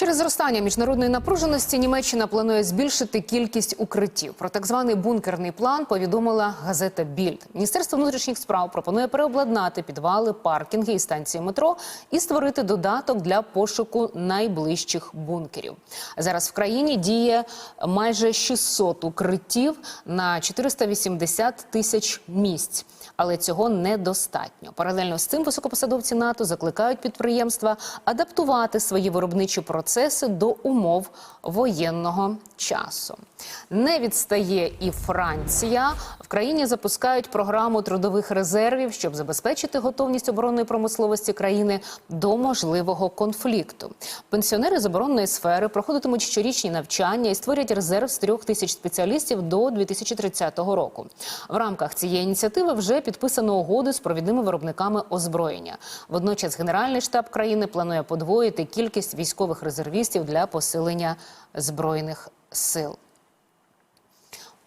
Через зростання міжнародної напруженості Німеччина планує збільшити кількість укриттів. Про так званий бункерний план повідомила газета Більд. Міністерство внутрішніх справ пропонує переобладнати підвали, паркінги і станції метро і створити додаток для пошуку найближчих бункерів. Зараз в країні діє майже 600 укриттів на 480 тисяч місць. Але цього недостатньо. Паралельно з цим високопосадовці НАТО закликають підприємства адаптувати свої виробничі процеси до умов воєнного часу. Не відстає і Франція. В країні запускають програму трудових резервів, щоб забезпечити готовність оборонної промисловості країни до можливого конфлікту. Пенсіонери з оборонної сфери проходитимуть щорічні навчання і створять резерв з трьох тисяч спеціалістів до 2030 року. В рамках цієї ініціативи вже підписано угоди з провідними виробниками озброєння. Водночас Генеральний штаб країни планує подвоїти кількість військових резервістів для посилення збройних сил.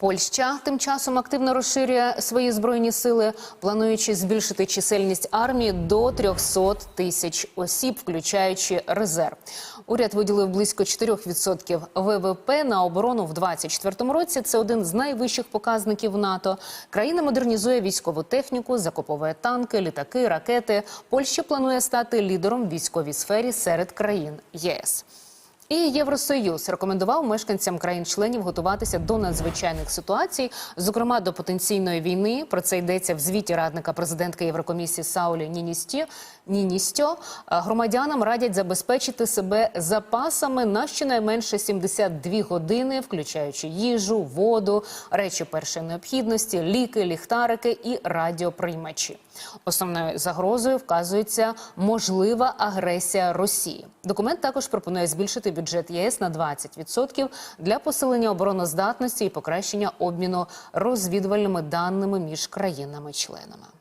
Польща тим часом активно розширює свої збройні сили, плануючи збільшити чисельність армії до 300 тисяч осіб, включаючи резерв. Уряд виділив близько 4% ВВП на оборону в 2024 році. Це один з найвищих показників НАТО. Країна модернізує військову техніку, закуповує танки, літаки, ракети. Польща планує стати лідером в військовій сфері серед країн ЄС. І Євросоюз рекомендував мешканцям країн-членів готуватися до надзвичайних ситуацій, зокрема до потенційної війни. Про це йдеться в звіті радника президентки Єврокомісії Саулі Ніністі. Ніністьо. Громадянам радять забезпечити себе запасами на щонайменше 72 години, включаючи їжу, воду, речі першої необхідності, ліки, ліхтарики і радіоприймачі. Основною загрозою вказується можлива агресія Росії. Документ також пропонує збільшити бюджет ЄС на 20% для посилення обороноздатності і покращення обміну розвідувальними даними між країнами-членами.